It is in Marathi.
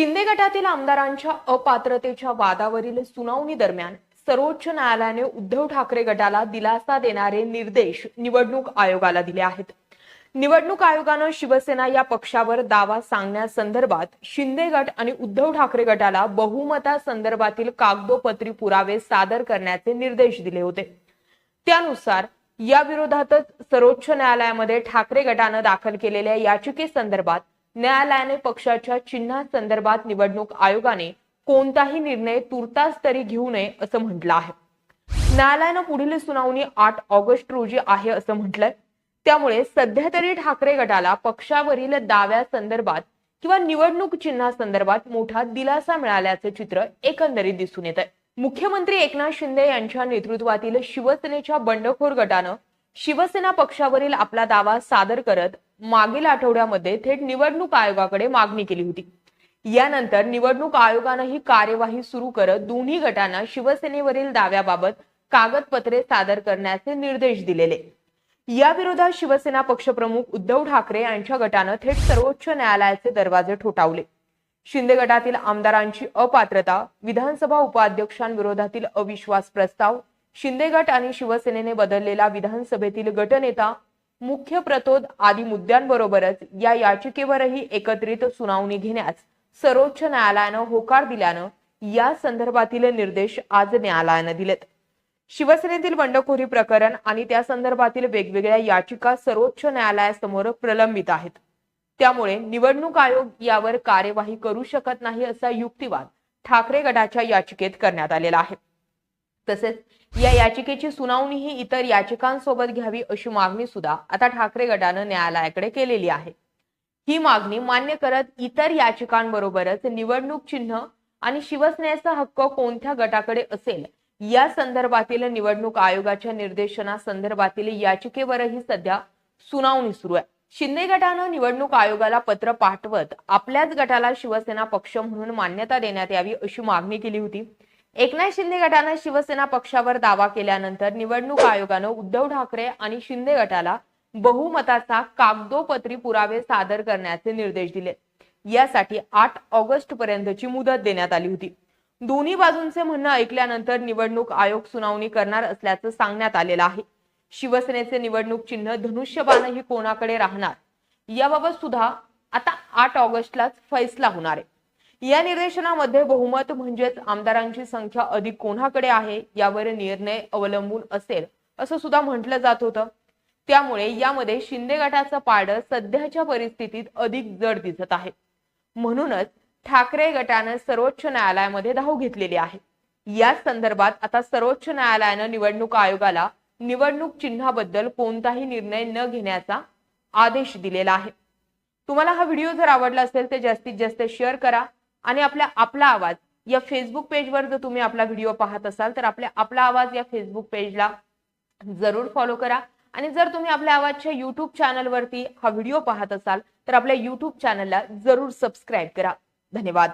शिंदे गटातील आमदारांच्या अपात्रतेच्या वादावरील सुनावणी दरम्यान सर्वोच्च न्यायालयाने उद्धव ठाकरे गटाला दिलासा देणारे निर्देश निवडणूक आयोगाला दिले आहेत. निवडणूक आयोगानं शिवसेना या पक्षावर दावा सांगण्यासंदर्भात शिंदे गट आणि उद्धव ठाकरे गटाला बहुमता संदर्भातील कागदोपत्री पुरावे सादर करण्याचे निर्देश दिले होते. त्यानुसार या विरोधातच सर्वोच्च न्यायालयामध्ये ठाकरे गटानं दाखल केलेल्या याचिकेसंदर्भात न्यायालयाने पक्षाच्या चिन्हासंदर्भात निवडणूक आयोगाने कोणताही निर्णय तुर्तास तरी घेऊ नये असं म्हटलं आहे. न्यायालयानं पुढील सुनावणी आठ ऑगस्ट रोजी आहे असं म्हटलंय. त्यामुळे सध्या तरी ठाकरे गटाला पक्षावरील दाव्यासंदर्भात किंवा निवडणूक चिन्हासंदर्भात मोठा दिलासा मिळाल्याचे चित्र एकंदरीत दिसून येत आहे मुख्यमंत्री एकनाथ शिंदे यांच्या नेतृत्वातील शिवसेनेच्या बंडखोर गटानं शिवसेना पक्षावरील आपला दावा सादर करत मागील आठवड्यामध्ये थेट निवडणूक आयोगाकडे मागणी केली होती. यानंतर निवडणूक आयोगानं ही कार्यवाही सुरू करत दोन्ही गटांना शिवसेनेवरील दाव्याबाबत कागदपत्रे सादर करण्याचे निर्देश दिलेले. या विरोधात शिवसेना पक्षप्रमुख उद्धव ठाकरे यांच्या गटानं थेट सर्वोच्च न्यायालयाचे दरवाजे ठोठावले. शिंदे गटातील आमदारांची अपात्रता विधानसभा उपाध्यक्षांविरोधातील अविश्वास प्रस्ताव शिंदे गट आणि शिवसेनेने बदललेला विधानसभेतील गटनेता मुख्य प्रतोद आदी मुद्द्यांबरोबरच या याचिकेवरही एकत्रित सुनावणी घेण्यास सर्वोच्च न्यायालयानं होकार दिल्यानं या संदर्भातील निर्देश आज न्यायालयानं दिलेत. शिवसेनेतील बंडखोरी प्रकरण आणि त्या संदर्भातील वेगवेगळ्या याचिका सर्वोच्च न्यायालयासमोर प्रलंबित आहेत. त्यामुळे निवडणूक आयोग यावर कार्यवाही करू शकत नाही असा युक्तिवाद ठाकरे गटाच्या याचिकेत करण्यात आलेला आहे. तसेच या याचिकेची सुनावणी ही इतर याचिकांसोबत घ्यावी अशी मागणी सुद्धा आता ठाकरे गटानं न्यायालयाकडे केलेली आहे. ही मागणी मान्य करत इतर याचिकांबरोबरच निवडणूक चिन्ह आणि शिवसेनेचा हक्क कोणत्या गटाकडे असेल या संदर्भातील निवडणूक आयोगाच्या निर्देशनासंदर्भातील याचिकेवरही सध्या सुनावणी सुरू आहे. शिंदे गटानं निवडणूक आयोगाला पत्र पाठवत आपल्याच गटाला शिवसेना पक्ष म्हणून मान्यता देण्यात यावी अशी मागणी केली होती. एकनाथ शिंदे गटानं शिवसेना पक्षावर दावा केल्यानंतर निवडणूक आयोगानं उद्धव ठाकरे आणि शिंदे गटाला बहुमताचा कागदोपत्री पुरावे सादर करण्याचे निर्देश दिले. यासाठी आठ ऑगस्ट पर्यंतची मुदत देण्यात आली होती. दोन्ही बाजूंचे म्हणणं ऐकल्यानंतर निवडणूक आयोग सुनावणी करणार असल्याचं सांगण्यात आलेलं आहे. शिवसेनेचे निवडणूक चिन्ह धनुष्यबाणही कोणाकडे राहणार? याबाबत सुद्धा आता आठ ऑगस्टलाच फैसला होणार आहे. या निर्देशनामध्ये बहुमत म्हणजेच आमदारांची संख्या अधिक कोणाकडे आहे यावर निर्णय अवलंबून असेल असं सुद्धा म्हटलं जात होतं. त्यामुळे यामध्ये शिंदे गटाचं पाड सध्याच्या परिस्थितीत अधिक जड दिसत आहे. म्हणूनच ठाकरे गटानं सर्वोच्च न्यायालयामध्ये धाव घेतलेली आहे. या संदर्भात आता सर्वोच्च न्यायालयानं निवडणूक आयोगाला निवडणूक चिन्हाबद्दल कोणताही निर्णय न घेण्याचा आदेश दिलेला आहे. तुम्हाला हा व्हिडिओ जर आवडला असेल तर जास्तीत जास्त शेअर करा. आणि आपल्या आपला आवाज. या फेसबुक पेजवर जर तुम्ही आपला व्हिडिओ पाहत असाल तर आपल्या आपला आवाज या फेसबुक पेजला जरूर फॉलो करा. आणि जर तुम्ही आपल्या आवाजच्या युट्यूब चॅनलवरती हा व्हिडिओ पाहत असाल तर आपल्या युट्यूब चॅनलला जरूर सबस्क्राईब करा. धन्यवाद.